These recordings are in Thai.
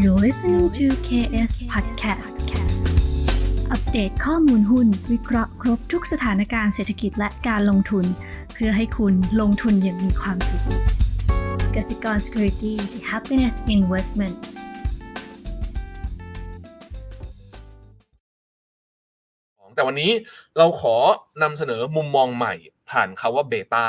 You're listening to KS Podcast อัปเดตข้อมูลหุ้น วิเคราะห์ครบทุกสถานการณ์เศรษฐกิจและการลงทุน เพื่อให้คุณลงทุนอย่างมีความสุขกสิกร Security the Happiness Investment แต่วันนี้เราขอนำเสนอมุมมองใหม่ผ่านคาว่าเบต้า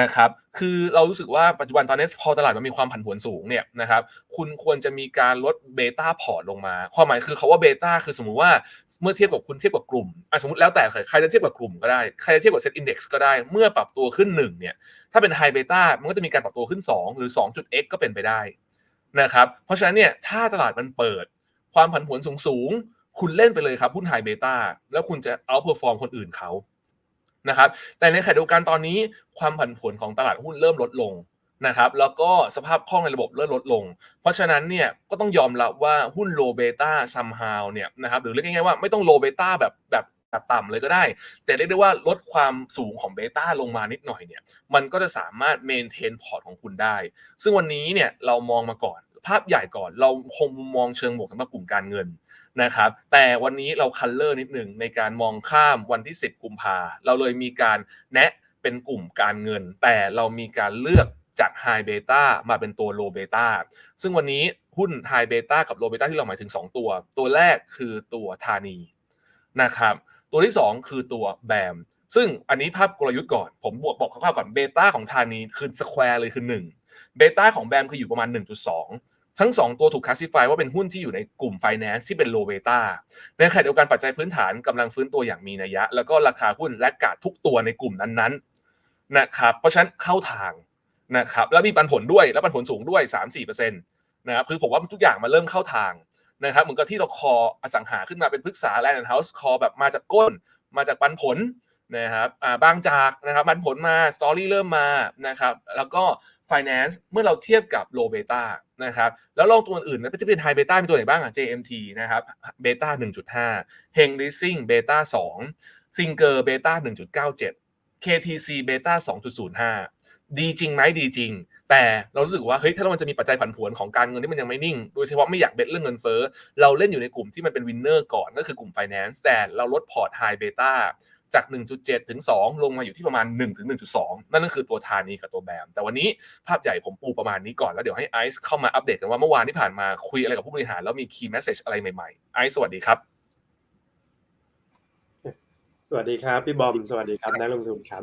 นะครับ คือเรารู้สึกว่าปัจจุบันตอนนี้พอตลาดมันมีความผันผวนสูงเนี่ยนะครับ คุณควรจะมีการลดเบต้าพอร์ตลงมา ความหมายคือคาว่าเบต้าคือสมมุติว่าเมื่อเทียบกับคุณเทียบกับกลุ่มอสมมติแล้วแต่ใครจะเทียบกับกลุ่มก็ได้ ใครจะเทียบกับเซ็ตอินดี x ก็ได้ เมื่อปรับตัวขึ้น1เนี่ย ถ้าเป็นไฮเบต้ามันก็จะมีการปรับตัวขึ้น 2 หรือ 2.x ก็เป็นไปได้นะครับ เพราะฉะนั้นเนี่ย ถ้าตลาดมันเปิด ความผันผวนสูงๆ คุณเล่นไปเลยครับหุ้นไฮเบต้าแล้วคุณจะเอาเพอร์ฟอร์มคนอื่นเขา นะครับ แต่ในขณะเดียวกันตอนนี้ความผันผวนของตลาดหุ้นเริ่มลดลงนะครับ แล้วก็สภาพคล่องในระบบเริ่มลดลง เพราะฉะนั้นเนี่ยก็ต้องยอมรับว่าหุ้นโลเบต้าซัมฮาวเนี่ยนะครับหรือเรียกง่ายๆว่าไม่ต้องโลเบต้าแบบแบบแบบต่ำเลยก็ได้ แต่เรียกได้ว่าลดความสูงของเบต้าลงมานิดหน่อยเนี่ยมันก็จะสามารถเมนเทนพอร์ตของคุณได้ ซึ่งวันนี้เนี่ยเรามองมาก่อนภาพใหญ่ก่อนเราคงมองเชิงบวกสำหรับกลุ่มการเงิน นะครับแต่วันนี้เราคัลเลอร์นิดหนึ่งในการมองข้ามวันที่ 10 กุมภาเราเลยมีการแนะเป็นกลุ่มการเงิน แต่เรามีการเลือกจากไฮเบต้ามาเป็นตัวโลเบต้าซึ่งวันนี้หุ้นไฮเบต้ากับโลเบต้าที่เราหมายถึง 2 ตัว ตัวแรกคือตัวธานีนะครับตัวที่ 2 คือตัวแบมซึ่งอันนี้ภาพกลยุทธ์ก่อน ผมบอกบอกคร่าวๆก่อนเบต้าของธานีคือสแควร์เลยคือ1เบต้าของแบมคืออยู่ประมาณ 1.2 ทั้ง 2 ตัวถูกคลาสสิฟายว่าเป็นหุ้นที่อยู่ในกลุ่ม Finance ที่เป็นโลเบต้าในขณะเดียวกันปัจจัยพื้นฐานกำลังฟื้นตัวอย่างมีนัยยะ แล้วก็ราคาหุ้นและกาดทุกตัวในกลุ่มนั้นๆนะครับเพราะฉะนั้นเข้าทางนะครับแล้วมีปันผลด้วยแล้วปันผลสูงด้วย 3-4%นะครับคือผมว่าทุกอย่างมาเริ่มเข้าทางนะครับเหมือนกับที่เราคออสังหาขึ้นมาเป็นพฤกษาแลนด์เฮาส์คอแบบมาจากก้น มาจากปันผลนะครับอ่าบางจากนะครับปันผลมาสตอรี่เริ่มมานะครับแล้วก็ Finance เมื่อเราเทียบกับ Low Beta นะครับแล้วลองตัวอื่นนะที่เป็น High Beta มีตัวไหนบ้างอะ JMT นะครับ Beta 1.5 Heng Leasing Beta 2 Singer Beta 1.97 KTC Beta 2.05 ดีจริงไหมดีจริง แต่เรารู้สึกว่าเฮ้ยถ้ามันจะมีปัจจัยผันผวนของการเงินที่มันยังไม่นิ่ง โดยเฉพาะไม่อยากเบ็ดเรื่องเงินเฟ้อเราเล่นอยู่ในกลุ่มที่มันเป็นวินเนอร์ก่อนก็คือกลุ่ม Finance แต่เราลดพอร์ต High Beta จาก 1.7 ถึง 2 ลงมาอยู่ที่ประมาณ 1 ถึง 1.2 นั่นก็คือตัวทานีกับตัวแบม แต่วันนี้ภาพใหญ่ผมปูประมาณนี้ก่อน แล้วเดี๋ยวให้ไอซ์เข้ามาอัปเดตกันว่าเมื่อวานที่ผ่านมาคุยอะไรกับผู้บริหาร แล้วมีคีย์แมสเซจอะไรใหม่ๆ ไอซ์สวัสดีครับ สวัสดีครับพี่บอม สวัสดีครับนักลงทุนครับ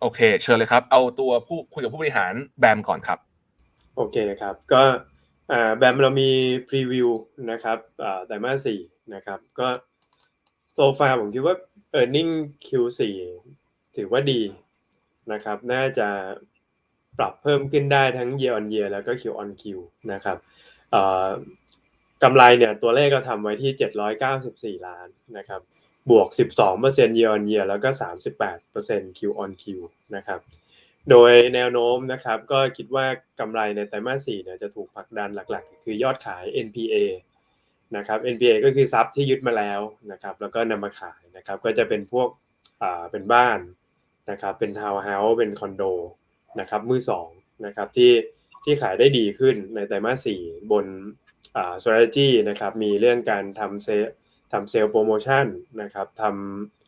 โอเค เชิญเลยครับ เอาตัวผู้คุยกับผู้บริหารแบมก่อนครับ โอเคครับ ก็แบมเรามีพรีวิวนะครับไตรมาสสี่นะครับ ก็โซฟาผมคิดว่า e a r n i n g Q4 ถือว่าดีนะครับ น่าจะปรับเพิ่มขึ้นได้ทั้ง year on year แล้วก็ Q on Q นะครับกำไรเนี่ยตัวเลขก็ทำไว้ที่ 794 ล้านนะครับ บวก 12% year on year แล้วก็ 38% Q on Q นะครับ โดยแนวโน้มนะครับก็คิดว่ากำไรในไตรมาส4เนี่ยจะถูกผลักดันหลักๆ คือยอดขาย NPA นะครับ NPA ก็คือทรัพย์ที่ยึดมาแล้วนะครับแล้วก็นำมาขายนะครับก็จะเป็นพวกอ่าเป็นบ้านนะครับเป็นทาวน์เฮาส์เป็นคอนโดนะครับมือสองนะครับที่ที่ขายได้ดีขึ้นในไตรมาสสี่บนอ่า strategy นะครับมีเรื่องการทำเซทำเซลล์โปรโมชั่นนะครับท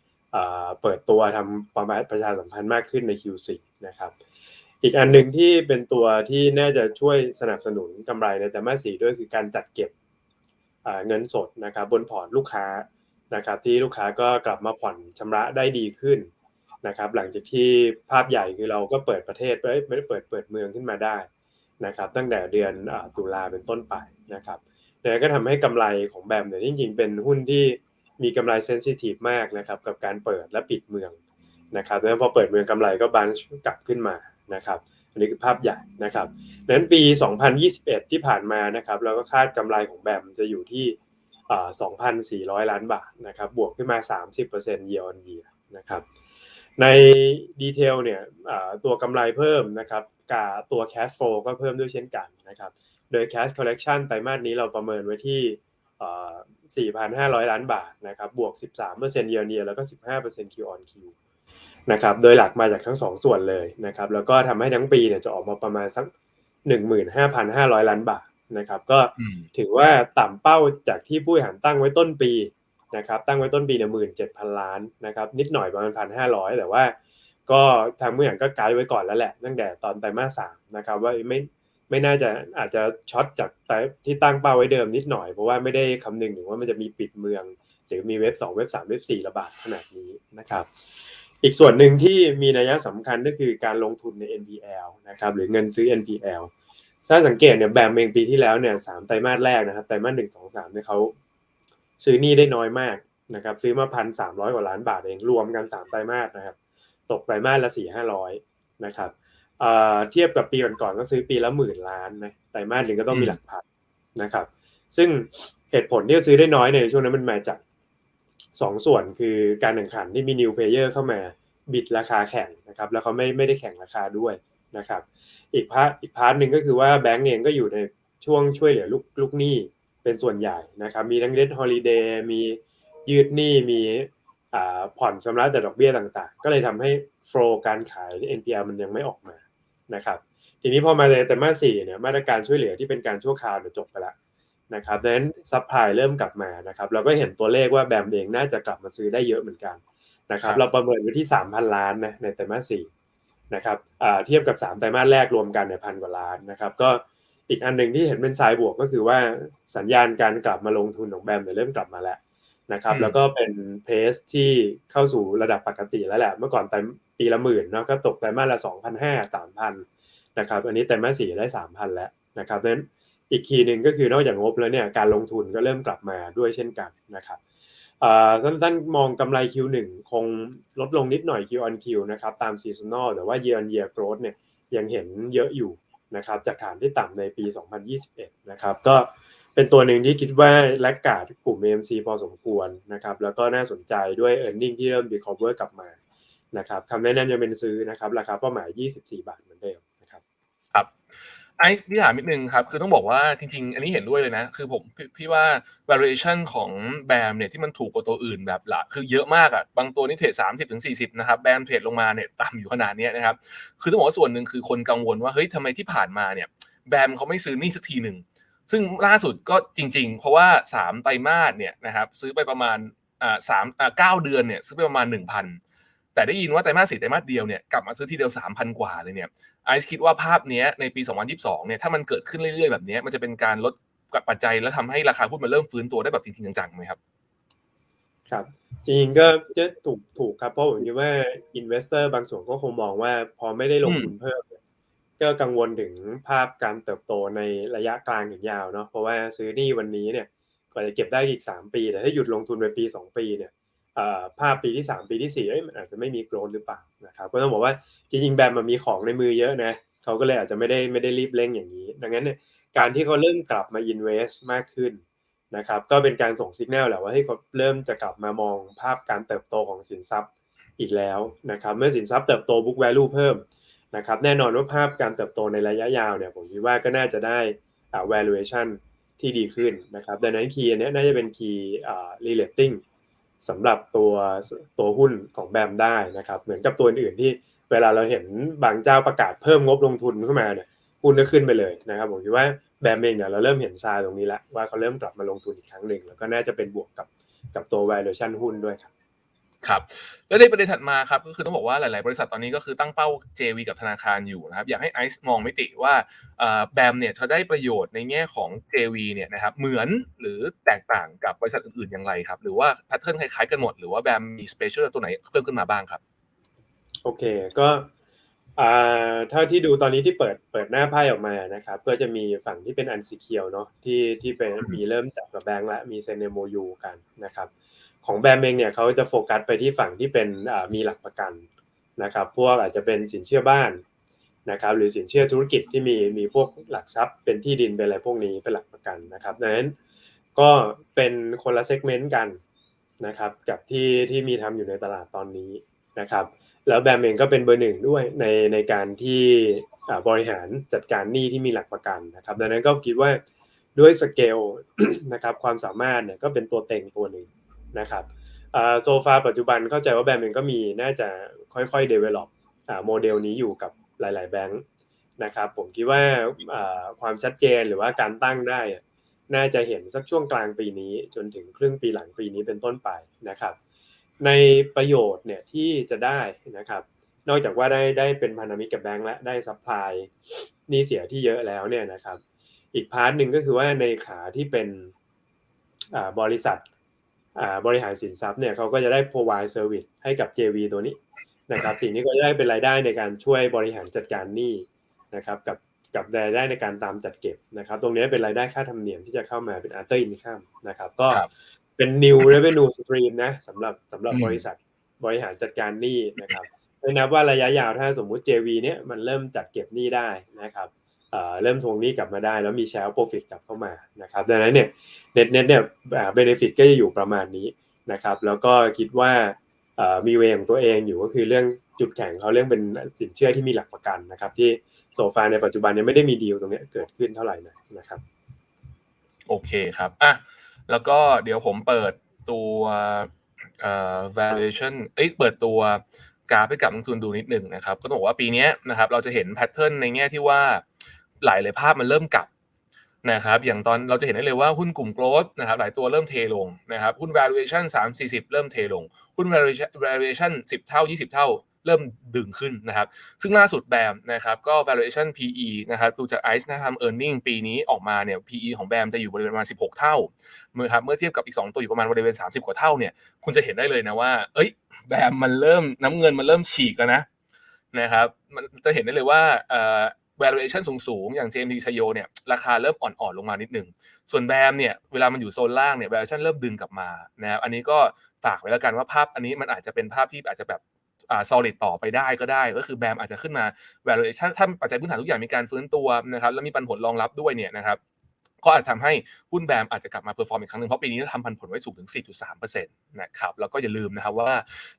ำเปิดตัวทำประมาประชาสัมพันธ์มากขึ้นใน Q4 นะครับอีกอันหนึ่งที่เป็นตัวที่น่าจะช่วยสนับสนุนกำไรในไตรมาสีด้วยคือการจัดเก็บ เงินสดนะครับบนพอร์ตลูกค้านะครับที่ลูกค้าก็กลับมาผ่อนชำระได้ดีขึ้นนะครับหลังจากที่ภาพใหญ่คือเราก็เปิดประเทศไม่ได้เปิดเปิดเมืองขึ้นมาได้นะครับตั้งแต่เดือนตุลาเป็นต้นไปนะครับแล้วก็ทำให้กำไรของแบมเนี่ยจริงๆ เป็นหุ้นที่มีกำไรเซนซิทีฟมากนะครับกับการเปิดและปิดเมืองนะครับแล้วพอเปิดเมืองกำไรก็บานกลับขึ้นมานะครับ อันนี้คือภาพใหญ่นะครับนั้นปี 2021 ที่ผ่านมานะครับเราก็คาดกำไรของแบมจะอยู่ที่2,400 ล้านบาทนะครับบวกขึ้นมา 30% year on year นะครับในดีเทลเนี่ยตัวกำไรเพิ่มนะครับกับตัว cash flow ก็เพิ่มด้วยเช่นกันนะครับโดย cash collection ไตรมาสนี้เราประเมินไว้ที่ 4,500 ล้านบาทนะครับบวก 13% year on year แล้วก็ 15% Q on Q นะครับโดยหลักมาจากทั้ง2ส่วนเลยนะครับแล้วก็ทำให้ทั้งปีเนี่ยจะออกมาประมาณสัก15,500ล้านบาทนะครับก็อืมถือว่าต่ำเป้าจากที่ผู้บริหารตั้งไว้ต้นปีนะครับตั้งไว้ต้นปีเนี่ยหมื่นเจ็ดพันล้านนะครับนิดหน่อยประมาณพันห้าร้อยแต่ว่า ก็ทางผู้บริหารก็ไกด์ไว้ก่อนแล้วแหละ ตั้งแต่ตอนไตรมาสสามนะครับว่าไม่ไม่น่าจะอาจจะช็อตจากไตรที่ตั้งเป้าไว้เดิมนิดหน่อยเพราะว่าไม่ได้คำนึงถึงว่ามันจะมีปิดเมือง หรือมีเว็บ 2 เว็บ 3 เว็บ 4 ระบาดขนาดนี้นะครับ อีกส่วนหนึ่งที่มีนัยสำคัญก็คือการลงทุนใน NPL นะครับหรือเงินซื้อ NPL ถ้าสังเกตเนี่ยแบมเองปีที่แล้วเนี่ยสามไตรมาสแรกนะครับไตรมาสหนึ่งสองสามเนี่ยเขาซื้อหนี้ได้น้อยมากนะครับซื้อมาพันสามร้อยกว่าล้านบาทเองรวมกันสามไตรมาสนะครับตกไตรมาสละสี่ห้าร้อยนะครับเอ่อเทียบกับปีก่อนๆก็ซื้อปีละหมื่นล้านนะไตรมาสหนึ่งก็ต้องมีหลักพันนะครับ ซึ่งเหตุผลที่ซื้อได้น้อยในช่วงนั้นมันมาจาก สองส่วนคือการแข่งขันที่มี new player เข้ามาบิดราคาแข่งนะครับแล้วเขาไม่ไม่ได้แข่งราคาด้วยนะครับอีกพาร์ทอีกพาร์ทหนึ่งก็คือว่าแบงก์เองก็อยู่ในช่วงช่วยเหลือลูกลูกหนี้เป็นส่วนใหญ่นะครับมีทั้งเดนฮอลิเดย์มียืดหนี้มีอ่าผ่อนชำระแต่ดอกเบี้ยต่างๆ ก็เลยทำให้โฟล์การขาย NPL มันยังไม่ออกมานะครับทีนี้พอมาในแต่มาสี่เนี่ยมาตรการช่วยเหลือที่เป็นการชั่วคราวเนี่ยจบไปแล้ว นะครับดังนั้นซัพพลายเริ่มกลับมานะครับเราก็เห็นตัวเลขว่าแบมเองน่าจะกลับมาซื้อได้เยอะเหมือนกันนะครับครับเราประเมินไว้ที่ 3,000 ล้านนะในแต่มาสสี่นะครับอ่าเทียบกับ 3 ไตรมาสแรกรวมกันเนี่ยพันกว่าล้านนะครับ ก็อีกอันหนึ่งที่เห็นเป็นสายบวกก็คือว่าสัญญาณการกลับมาลงทุนของแบมเนี่ยเริ่มกลับมาแล้วนะครับอืมแล้วก็เป็นเพสที่เข้าสู่ระดับปกติแล้วแหละ เมื่อก่อนไตรปีละหมื่นเนาะก็ตกไตรมาสละ2,500 3,000นะครับอันนี้แต่มาสสี่ได้สามพันแล้วนะครับดังนั้น อีกคีย์หนึ่งก็คือนอกจากงบแล้วเนี่ยการลงทุนก็เริ่มกลับมาด้วยเช่นกันนะครับท่านท่านมองกำไร Q1 คงลดลงนิดหน่อย Q on Q นะครับตามซีซันอลแต่ว่า year on year growth เนี่ยยังเห็นเยอะอยู่นะครับจากฐานที่ต่ำในปี 2021 นะครับก็เป็นตัวหนึ่งที่คิดว่าแลกกาดกลุ่ม AMC พอสมควรนะครับแล้วก็น่าสนใจด้วย e a r n i n g ที่เริ่ม recover กลับมานะครับคำแนะนำยังเป็นซื้อนะครับราคาเป้าหมาย 24 บาทเหมือนเดิมนะครับครับ ไอ้พี่ถามนิดนึงครับ คือต้องบอกว่าจริง ๆ อันนี้เห็นด้วยเลยนะ คือผมพี่พี่ว่า valuation ของแบมเนี่ยที่มันถูกกว่าตัวอื่นแบบละคือเยอะมากอะบางตัวนี่เทรดสามสิบถึงสี่สิบนะครับแบมเทรดลงมาเนี่ยต่ำอยู่ขนาดนี้นะครับ คือต้องบอกว่าส่วนหนึ่งคือคนกังวลว่าเฮ้ยทำไมที่ผ่านมาเนี่ยแบมเขาไม่ซื้อนี่สักทีหนึ่งซึ่งล่าสุดก็จริง ๆ เพราะว่าสามไตรมาสเนี่ยนะครับซื้อไปประมาณอ่าสามอ่าเก้าเดือนเนี่ยซื้อไปประมาณหนึ่งพัน แต่ได้ยินว่าไตรมาสสี่ไตรมาสเดียวเนี่ยกลับมาซื้อทีเดียวสามพันกว่าเลยเนี่ยไอซ์คิดว่าภาพเนี้ยในปี 2022 เนี่ยถ้ามันเกิดขึ้นเรื่อยๆ แบบเนี้ยมันจะเป็นการลดกับปัจจัยแล้วทำให้ราคาหุ้นมันเริ่มฟื้นตัวได้แบบจริงๆจังๆไหมครับ ครับจริงๆก็จะถูกถูกครับเพราะผมคิดว่าอินเวสเตอร์บางส่วนก็คงมองว่าพอไม่ได้ลงทุนเพิ่มก็กังวลถึงภาพการเติบโตในระยะกลางถึงยาวเนาะเพราะว่าซื้อนี้วันนี้เนี่ยก็จะเก็บได้อีก 3 ปีแต่ถ้าหยุดลงทุนไปปี 2 ปีเนี่ย ภาพปีที่ 3 ปีที่4เอ้ยมันอาจจะไม่มีโกรธหรือเปล่านะครับก็ต้องบอกว่าจริงๆแบมมันมีของในมือเยอะนะเขาก็เลยอาจจะไม่ได้ไม่ได้รีบเร่งอย่างนี้ ดังนั้นเนี่ยการที่เขาเริ่มกลับมา invest มากขึ้นนะครับก็เป็นการส่งสัญญาณแหละว่าให้เขาเริ่มจะกลับมามองภาพการเติบโตของสินทรัพย์อีกแล้วนะครับเมื่อสินทรัพย์เติบโต book value เพิ่มนะครับแน่นอนว่าภาพการเติบโตในระยะยาวเนี่ยผมคิดว่าก็น่าจะได้ valuation ที่ดีขึ้นนะครับดังนั้นคีย์อันนี้น่าจะเป็นคีย์ relating สำหรับตัวตัวหุ้นของแบมได้นะครับ เหมือนกับตัวอื่นๆที่เวลาเราเห็นบางเจ้าประกาศเพิ่มงบลงทุนขึ้นมาเนี่ยหุ้นก็ขึ้นไปเลยนะครับผมคิดว่าแบมเองเนี่ยเราเริ่มเห็นซาตรงนี้แล้วว่าเขาเริ่มกลับมาลงทุนอีกครั้งหนึ่งแล้วก็น่าจะเป็นบวกกับกับตัว valuation หุ้นด้วยครับ ครับแล้วในประเด็นถัดมาครับก็คือต้องบอกว่าหลาย ๆ บริษัทตอนนี้ก็คือตั้งเป้า JV กับธนาคารอยู่นะครับอยากให้ไอซ์มองมิติว่าแบมเนี่ยเขาได้ประโยชน์ในแง่ของ JV เนี่ยนะครับเหมือนหรือแตกต่างกับบริษัทอื่น ๆ อย่างไรครับ หรือว่าแพทเทิร์นคล้าย ๆ กันหมด หรือว่าแบมมีสเปเชียลตัวไหนเพิ่มขึ้นมาบ้างครับ โอเค ก็ อ่าเท่าที่ดูตอนนี้ที่เปิดเปิดหน้าไพ่ออกมานะครับ ก็จะมีฝั่งที่เป็นอันซีเคียวเนาะที่ที่เป็นอืมมีเริ่มจับกับแบงก์และมีเซนโมยูกันนะครับ ของแบมเองเนี่ยเขาจะโฟกัสไปที่ฝั่งที่เป็นอ่ามีหลักประกันนะครับ พวกอาจจะเป็นสินเชื่อบ้านนะครับ หรือสินเชื่อธุรกิจที่มีมีพวกหลักทรัพย์ เป็นที่ดินเป็นอะไรพวกนี้เป็นหลักประกันนะครับดังนั้นก็เป็นคนละเซกเมนต์กันนะครับ กับที่ที่มีทำอยู่ในตลาดตอนนี้นะครับ แล้วแบมเองก็เป็นเบอร์หนึ่งด้วยในในการที่บริหารจัดการหนี้ที่มีหลักประกันนะครับดังนั้นก็คิดว่าด้วยสเกลนะครับความสามารถเนี่ยก็เป็นตัวเต็งตัวหนึ่งนะครับโซฟาปัจจุบันเข้าใจว่าแบมเองก็มีน่าจะค่อยๆ develop อ่าโมเดลนี้อยู่กับหลาย ๆ แบงค์นะครับผมคิดว่าความชัดเจนหรือว่าการตั้งได้น่าจะเห็นสักช่วงกลางปีนี้จนถึงครึ่งปีหลังปีนี้เป็นต้นไปนะครับ ในประโยชน์เนี่ยที่จะได้นะครับ นอกจากว่าได้ได้เป็นพันธมิตรกับแบงก์และได้ซัพพลายนี่เสียที่เยอะแล้วเนี่ยนะครับ อีกพาร์ทหนึ่งก็คือว่าในขาที่เป็นบริษัทบริหารสินทรัพย์เนี่ยเขาก็จะได้ provide service ให้กับ JV ตัวนี้นะครับ สิ่งนี้ก็จะได้เป็นรายได้ในการช่วยบริหารจัดการหนี้นะครับกับกับรายได้ในการตามจัดเก็บนะครับ ตรงนี้เป็นรายได้ค่าธรรมเนียมที่จะเข้ามาเป็น after income นะครับ ก็ เป็น new revenue stream นะสำหรับสำหรับบริษัทบริหารจัดการหนี้นะครับไม่นับว่าระยะยาวถ้าสมมุติ JV เนี่ยมันเริ่มจัดเก็บหนี้ได้นะครับเริ่มทวงหนี้กลับมาได้ แล้วมีแชร์โปรฟิตกลับเข้ามานะครับดังนั้นเนี่ยเน็ตเน็ตเนี่ยเบนฟิตก็จะอยู่ประมาณนี้นะครับแล้วก็คิดว่ามีเวของตัวเองอยู่ก็คือเรื่องจุดแข็งเขาเรื่องเป็นสินเชื่อที่มีหลักประกันนะครับ ที่โซฟาในปัจจุบันยังไม่ได้มีดีลตรงนี้เกิดขึ้นเท่าไหร่นะครับ โอเคครับอะ แล้วก็เดี๋ยวผมเปิดตัวเอ่อ valuation เอ้ยเปิดตัวกราฟให้กับนักทุนดูนิดหนึ่งนะครับ ก็ต้องบอกว่าปีนี้นะครับเราจะเห็นแพทเทิร์นในแง่ที่ว่าหลายเลยภาพมันเริ่มกลับนะครับอย่างตอนเราจะเห็นได้เลยว่าหุ้นกลุ่มโกลด์นะครับหลายตัวเริ่มเทลงนะครับหุ้น valuation 3 40 เริ่มเทลง หุ้น valuation 10 เท่า 20 เท่า เริ่มดึงขึ้นนะครับ ซึ่งล่าสุดแบมนะครับก็ valuation PE นะครับดูจาก ICE นะครับ earning ปีนี้ออกมาเนี่ย PE ของแบมจะอยู่บริเวณประมาณ 16 เท่าเมื่อครับเมื่อเทียบกับอีก 2 ตัวอยู่ประมาณบริเวณ 30 กว่าเท่าเนี่ยคุณจะเห็นได้เลยนะว่า เอ้ยแบมมันเริ่มน้ำเงินมันเริ่มฉีกแล้วนะนะครับมันจะเห็นได้เลยว่า valuation สูงๆ อย่าง JMT ชโยเนี่ยราคาเริ่มอ่อนๆ ลงมานิดหนึ่ง ส่วนแบมเนี่ยเวลามันอยู่โซนล่างเนี่ย valuation เริ่มดึงกลับมานะครับอันนี้ก็ฝากไว้แล้วกันว่าภาพอันนี้มันอาจจะเป็นภาพที่อาจจะแบบ อ่า solid ต่อไปได้ก็ได้ ก็คือแบมอาจจะขึ้นมา valuation ถ้าปัจจัยพื้นฐานทุกอย่างมีการฟื้นตัวนะครับแล้วมีปันผลรองรับด้วยเนี่ยนะครับก็อาจทำให้หุ้นแบมอาจจะกลับมาเพอร์ฟอร์มอีกครั้งหนึ่งเพราะปีนี้ทำพันผลไว้สูงถึง 4.3%นะครับแล้วก็อย่าลืมนะครับว่า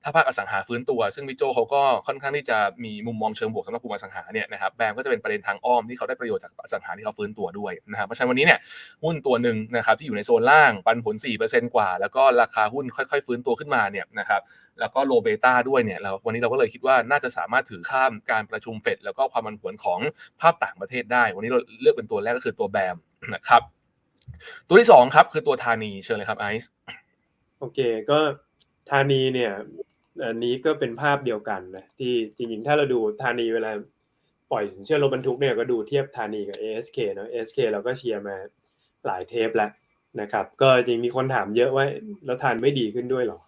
ถ้าภาคอสังหาฟื้นตัว ซึ่งวิโจเขาก็ค่อนข้างที่จะมีมุมมองเชิงบวกสำหรับกลุ่มอสังหาเนี่ยนะครับแบมก็จะเป็นประเด็นทางอ้อมที่เขาได้ประโยชน์จากอสังหาที่เขาฟื้นตัวด้วยนะครับเพราะฉะนั้นวันนี้เนี่ยหุ้นตัวหนึ่งนะครับที่อยู่ในโซนล่างปันผล 4%กว่า แล้วก็ราคาหุ้นค่อย ๆ ฟื้นตัวขึ้นมาเนี่ยนะครับ แล้วก็โลเบต้าด้วยเนี่ยเราวันนี้เราก็เลยคิดว่าน่าจะสามารถถือข้ามการประชุมเฟดแล้วก็ความมันผวนของภาพต่างประเทศได้ วันนี้เราเลือกเป็นตัวแรกก็คือตัวแบมนะครับ ตัวที่สองครับคือตัวธานีเชิญเลยครับไอซ์โอเคก็ธานีเนี่ยอันนี้ก็เป็นภาพเดียวกันนะที่จริงๆถ้าเราดูธานีเวลาปล่อยสินเชื่อรถบรรทุกเนี่ยก็ดูเทียบธานีกับ ASK เนาะ ASK เราก็เชียร์มาหลายเทปแล้วนะครับ ก็จริงมีคนถามเยอะว่าแล้วทานไม่ดีขึ้นด้วยหรอ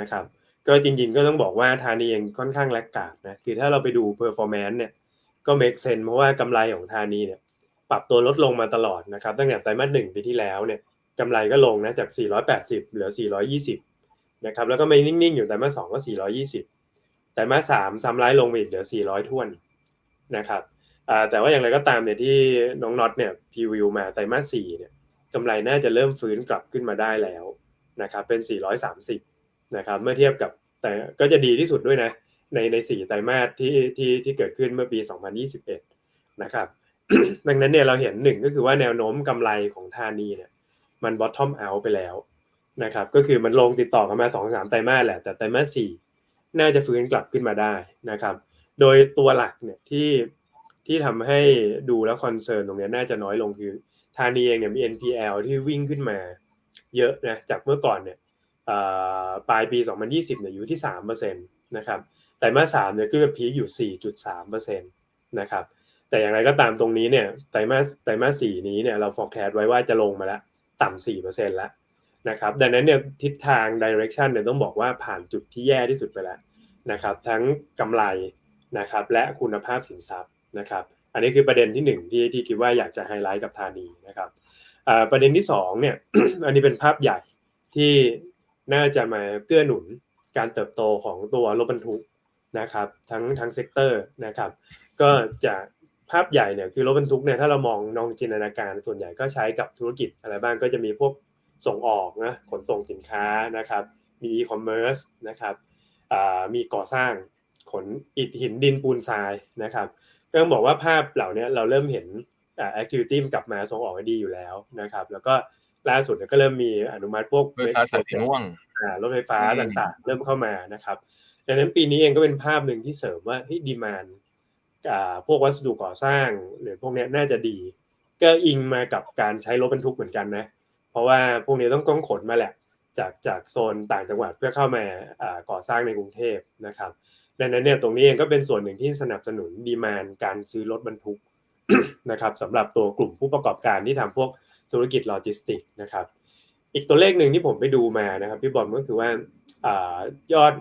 นะครับ ก็จริงๆก็ต้องบอกว่าธานีเองค่อนข้างแลกกาดนะคือถ้าเราไปดู performance เนี่ยก็ make sense เพราะว่ากำไรของธานีเนี่ยปรับตัวลดลงมาตลอดนะครับตั้งแต่ไตรมาสหนึ่งปีที่แล้วเนี่ยกำไรก็ลงนะจาก 480 เหลือ 420 นะครับแล้วก็ไม่นิ่งๆ อยู่ไตรมาสสองก็ 420 ไตรมาสสามซ้ำร้ายลงไปอีกเหลือ 400ท่วนนะครับแต่ว่าอย่างไรก็ตามเนี่ยที่น้องน็อตเนี่ยพรีวิวมาไตรมาสสี่เนี่ยกำไรน่าจะเริ่มฟื้นกลับขึ้นมาได้แล้วนะครับเป็น 430 นะครับเมื่อเทียบกับแต่ก็จะดีที่สุดด้วยนะในในสี่ไตรมาสที่ที่ที่เกิดขึ้นเมื่อปี 2021 นะครับดังนั้นเนี่ยเราเห็นหนึ่งก็คือว่าแนวโน้มกำไรของธานีเนี่ยมัน bottom out ไปแล้วนะครับก็คือมันลงติดต่อกันมาสองสามไตรมาสแหละแต่ไตรมาสสี่น่าจะฟื้นกลับขึ้นมาได้นะครับโดยตัวหลักเนี่ยที่ที่ทำให้ดูแล้วคอนเซิร์นตรงนี้น่าจะน้อยลงคือธานีเองเนี่ยมี NPL ที่วิ่งขึ้นมาเยอะนะจากเมื่อก่อนเนี่ย ปลายปี 2020เนี่ยอยู่ที่3%นะครับแต่มาสามเนี่ยขึ้นไปพีคอยู่ 4.3%นะครับแต่อย่างไรก็ตามตรงนี้เนี่ยไตรมาสไตรมาสสี่นี้เนี่ยเรา forecast ไว้ว่าจะลงมาแล้วต่ำสี่เปอร์เซ็นต์แล้วนะครับดังนั้นเนี่ยทิศทาง direction เนี่ยต้องบอกว่าผ่านจุดที่แย่ที่สุดไปแล้วนะครับทั้งกำไรนะครับและคุณภาพสินทรัพย์นะครับอันนี้คือประเด็นที่หนึ่งที่ที่คิดว่าอยากจะไฮไลท์กับธานีนะครับประเด็นที่สองเนี่ยอันนี้เป็นภาพใหญ่ที่ น่าจะมาเกื้อหนุนการเติบโตของตัวรถบรรทุกนะครับทั้งทั้งเซกเตอร์นะครับก็จะภาพใหญ่เนี่ยคือรถบรรทุกเนี่ยถ้าเรามองนองจินตนาการส่วนใหญ่ก็ใช้กับธุรกิจอะไรบ้างก็จะมีพวกส่งออกนะขนส่งสินค้านะครับมีอีคอมเมิร์ซนะครับมีก่อสร้างขนอิฐหินดินปูนทรายนะครับก็ต้องบอกว่าภาพเหล่านี้เราเริ่มเห็นแอคทิวิตี้กลับมาส่งออกดีอยู่แล้วนะครับแล้วก็ ล่าสุดก็เริ่มมีอนุมัติพวกรถไฟฟ้าสายสีม่วงรถไฟฟ้าต่างๆ เริ่มเข้ามานะครับดังนั้นปีนี้เองก็เป็นภาพหนึ่งที่เสริมว่าที่ดีมานอ่าพวกวัสดุก่อสร้าง หรือพวกเนี้ยน่าจะดี ก็อิงมากับการใช้รถบรรทุกเหมือนกันนะ เพราะว่าพวกนี้ต้องต้องขนมาแหละ จากจากโซนต่างจังหวัดเพื่อเข้ามาอ่าก่อสร้างในกรุงเทพนะครับดังนั้นเนี่ยตรงนี้เองก็เป็นส่วนหนึ่งที่สนับสนุนดีมานการซื้อรถบรรทุกนะครับสำหรับตัวกลุ่มผู้ประกอบการที่ทำพวก ธุรกิจโลจิสติกส์นะครับ อีกตัวเลขหนึ่งที่ผมไปดูมานะครับพี่บอลก็คือว่าอายอด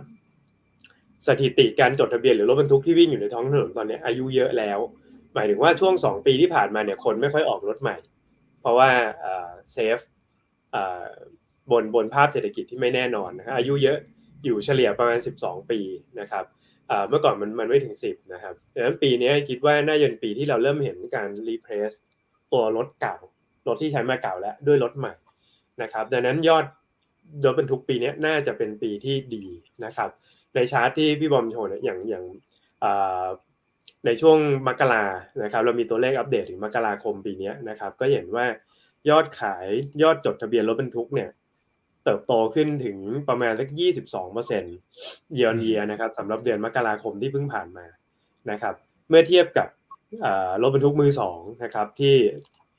สถิติการจดทะเบียนหรือรถบรรทุกที่วิ่งอยู่ในท้องถนนตอนนี้อายุเยอะแล้ว หมายถึงว่าช่วง 2 ปีที่ผ่านมาเนี่ยคนไม่ค่อยออกรถใหม่ เพราะว่าเซฟบนบนภาพเศรษฐกิจที่ไม่แน่นอนนะอายุเยอะอยู่เฉลี่ยประมาณ 12 ปีนะครับเมื่อก่อนมันมันไม่ถึง 10นะครับดังนั้นปีนี้คิดว่าน่าจะเป็นปีที่เราเริ่มเห็นการรีเพรสตัวรถเก่า รถที่ใช้มาเก่าแล้วด้วยรถใหม่นะครับดังนั้นยอดรถบรรทุกปีนี้น่าจะเป็นปีที่ดีนะครับ ในชาร์ตที่พี่บอมโชว์เนี่ยอย่างอย่างในช่วงมกรานะครับ เรามีตัวเลขอัปเดตถึงมกราคมปีนี้นะครับ ก็เห็นว่ายอดขายยอดจดทะเบียนรถบรรทุกเนี่ยเติบโตขึ้นถึงประมาณสัก 22เปอร์เซ็นต์เยนเยียนะครับสำหรับเดือนมกราคมที่เพิ่งผ่านมานะครับ เมื่อเทียบกับรถบรรทุกมือสองนะครับที่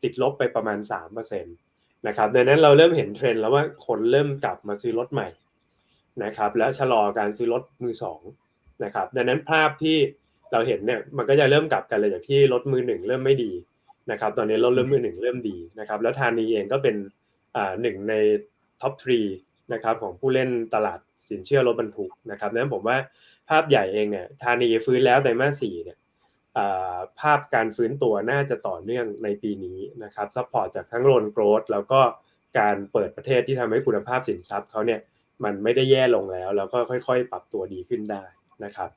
ติดลบไปประมาณ3เปอร์เซ็นต์นะครับดังนั้นเราเริ่มเห็นเทรนด์แล้วว่าคนเริ่มกลับมาซื้อรถใหม่นะครับและชะลอการซื้อรถมือสองนะครับดังนั้นภาพที่เราเห็นเนี่ยมันก็จะเริ่มกลับกันเลยจากที่รถมือหนึ่งเริ่มไม่ดีนะครับตอนนี้รถเริ่มมือหนึ่งเริ่มดีนะครับแล้วทานีเองก็เป็นอ่าหนึ่งในท็อปทรีนะครับของผู้เล่นตลาดสินเชื่อรถบรรทุกนะครับดังนั้นผมว่าภาพใหญ่เองเนี่ยธานีฟื้นแล้วไตรมาสสี่เนี่ย ภาพการฟื้นตัวน่าจะต่อเนื่องในปีนี้นะครับซัพพอร์ตจากทั้งโลนโกรดแล้วก็การเปิดประเทศที่ทำให้คุณภาพสินทรัพย์เขาเนี่ยมันไม่ได้แย่ลงแล้ว แล้วก็ค่อยๆ ปรับตัวดีขึ้นได้นะครับ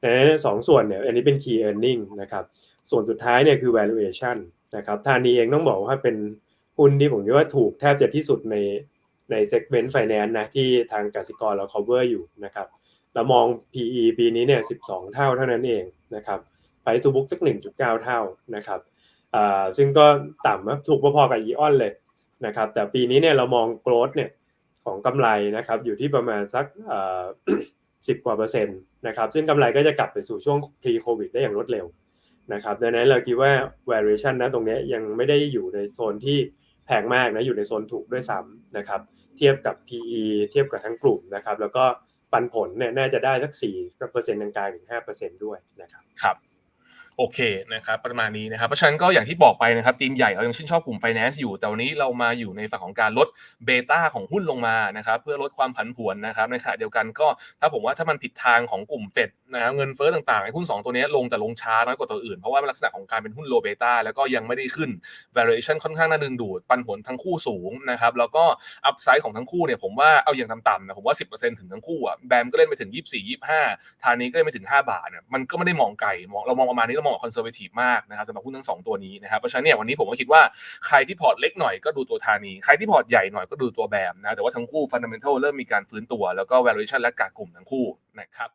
ในสองส่วนเนี่ยอันนี้เป็น key earning นะครับส่วนสุดท้ายเนี่ยคือ valuation นะครับธานีเองต้องบอกว่าเป็นหุ้นที่ผมคิดว่าถูกแทบจะที่สุดในใน segment finance นะที่ทางกสิกรเรา cover อยู่นะครับเรามอง PE ปีนี้เนี่ย12 เท่าเท่านั้นเองนะครับ ไปทูบุ๊กสัก 1.9 เท่านะครับซึ่งก็ต่ำถูกพอๆกับอีออนเลยนะครับแต่ปีนี้เนี่ยเรามอง growth เนี่ยของกำไรนะครับอยู่ที่ประมาณสักสิบกว่าเปอร์เซ็นต์นะครับซึ่งกำไรก็จะกลับไปสู่ช่วง pre covid ได้อย่างรวดเร็วนะครับดังนั้นเราคิดว่า valuation นะตรงนี้ยังไม่ได้อยู่ในโซนที่แพงมากนะอยู่ในโซนถูกด้วยซ้ำนะครับเทียบกับ PE เทียบกับทั้งกลุ่มนะครับแล้วก็ปันผลเนี่ยน่าจะได้สัก4เปอร์เซ็นต์กลางๆถึง5เปอร์เซ็นต์ด้วยนะครับครับ โอเคนะครับประมาณนี้นะครับเพราะฉะนั้นก็อย่างที่บอกไปนะครับทีมใหญ่เรายังชื่นชอบกลุ่ม finance อยู่ แต่วันนี้เรามาอยู่ในฝั่งของการลดเบต้าของหุ้นลงมานะครับเพื่อลดความผันผวนนะครับในขณะเดียวกันก็ถ้าผมว่าถ้ามันผิดทางของกลุ่มเฟดนะเงินเฟ้อต่างๆไอ้หุ้น 2 ตัวนี้ลงแต่ลงช้าน้อยกว่าตัวอื่น เพราะว่าลักษณะของการเป็นหุ้นโลเบต้าแล้วก็ยังไม่ได้ขึ้น valuation ค่อนข้างน่าดึงดูดปันผลทั้งคู่สูงนะครับแล้วก็อัพไซด์ของทั้งคู่เนี่ยผมว่าเอาอย่างต่ำๆนะผมว่า 10%ถึงทั้งคู่อะแบมก็เล่นไปถึง 24 25ทานี้ก็เล่นไปถึง 5 บาทเนี่ยมันก็ไม่ได้มองไกลมองเรามองประมาณนี้เรามองคอนเซอร์เวทีฟมากนะครับสำหรับหุ้นทั้งสองตัวนี้นะครับเพราะฉะนั้นเนี่ยวันนี้ผมก็คิดว่าใครที่พอร์ตเล็กหน่อยก็ดูตัวธานี ใครที่พอร์ตใหญ่หน่อยก็ดูตัวแบมนะแต่ว่าทั้งคู่ฟันเดเมนทัลเริ่มมีการฟื้นตัวแล้วก็ valuation และกากลุ่มทั้งคู่นะครับ